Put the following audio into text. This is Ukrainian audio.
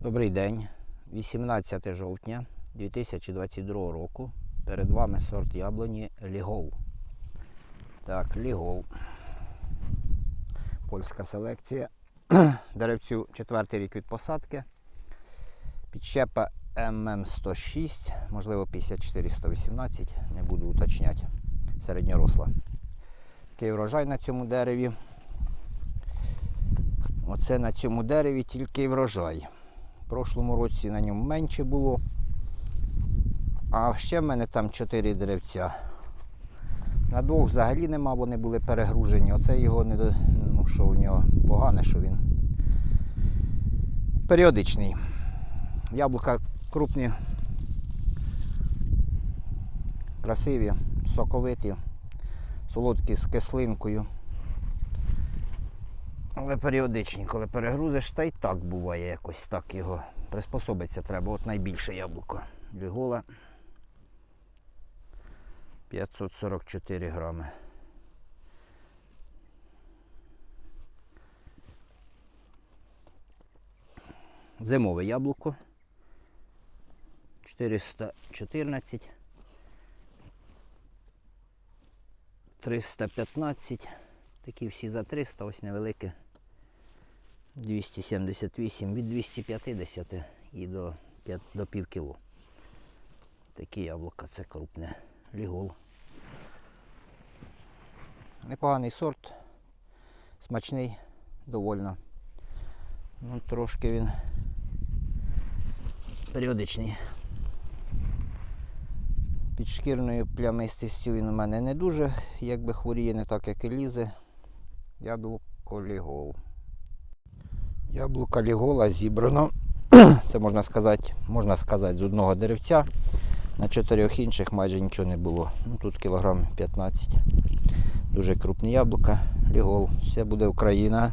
Добрий день. 18 жовтня 2022 року. Перед вами сорт яблуні Лігол. Так, Лігол. Польська селекція. Деревцю четвертий рік від посадки. Підщепа ММ106, можливо 54-118, не буду уточняти. Середньоросла. Такий врожай на цьому дереві. Оце на цьому дереві тільки врожай. В прошлому році на ньому менше було. А ще в мене там 4 деревця. На двох взагалі нема, вони були перегружені. Оце його не до- ну, що в нього погане, що він періодичний. Яблука крупні, красиві, соковиті, солодкі з кислинкою. Але періодичні, коли перегрузиш, та й так буває якось так його. Приспособиться треба. От найбільше яблуко. Лігола 544 грами. Зимове яблуко 414 315 Такі всі за 300, ось невелике 278 від 250 і до, 5, до пів кіло. Такі яблука, це крупне. Лігол. Непоганий сорт, смачний, довольно. Ну, трошки він періодичний. Під шкірною плямистістю він у мене не дуже, якби хворіє не так, як і лізе. Яблуко лігол. Яблука лігола зібрано. Це можна сказати, можна сказати, з одного деревця. На чотирьох інших майже нічого не було. Ну, тут кілограм 15. Дуже крупні яблука. Лігол. Все буде Україна.